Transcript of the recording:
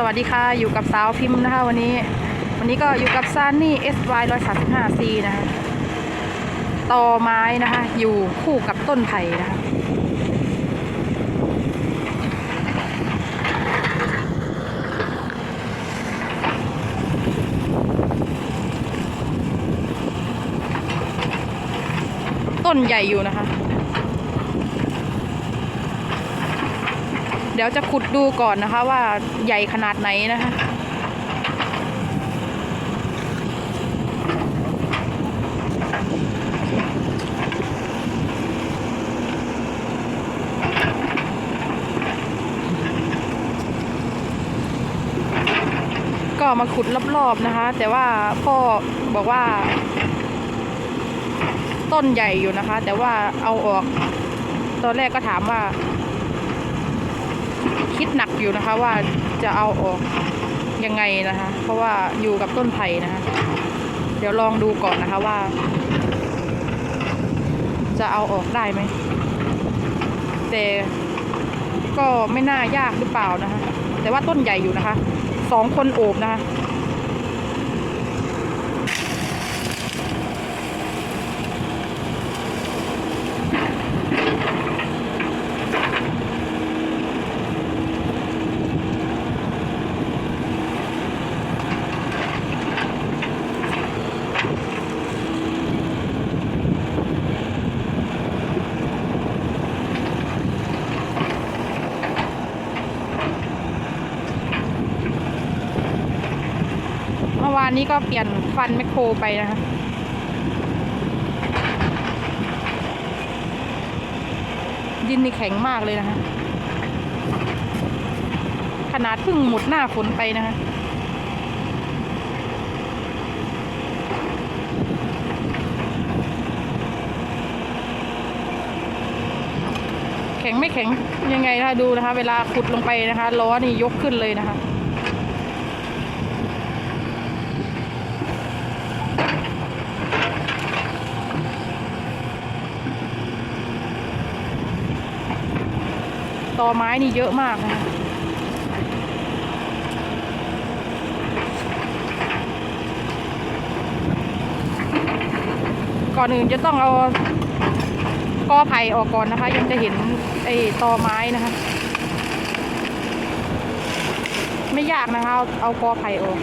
สวัสดีค่ะ อยู่กับสาวพิมพ์นะคะวันนี้ วันนี้ก็อยู่กับซานนี่ SY 135 C นะคะตอไม้นะคะ อยู่คู่กับต้นไผ่นะคะต้นใหญ่อยู่นะคะ เดี๋ยวจะขุดดูก่อนนะคะว่าใหญ่ขนาดไหนนะคะก็มาขุดรอบๆนะคะ แต่ว่าพ่อบอกว่า ต้นใหญ่อยู่นะคะ แต่ว่าเอาออก ตอนแรกก็ถามว่า คิดหนักอยู่นะคะว่าจะเอาออกยังไงนะคะ เพราะว่าอยู่กับต้นไผ่นะคะ เดี๋ยวลองดูก่อนนะคะว่า จะเอาออกได้ไหมแต่ก็ไม่น่ายากหรือเปล่านะคะ แต่ว่าต้นใหญ่อยู่นะคะสองคนโอบนะคะ วานนี้ก็เปลี่ยนฟันแมคโครไปนะคะดินนี่แข็งมากเลยนะคะ ขนาดเพิ่งหมดหน้าฝนไปนะคะแข็งไม่แข็งยังไงนะคะดูนะคะ เวลาขุดลงไปนะคะล้อนี่ยกขึ้นเลยนะคะ ตอไม้นี่เยอะมากนะคะก่อนอื่นจะต้องเอากอไผ่ออกก่อนนะคะ ยังจะเห็นไอ้ตอไม้นะคะ ไม่ยากนะคะเอาเอากอไผ่ออก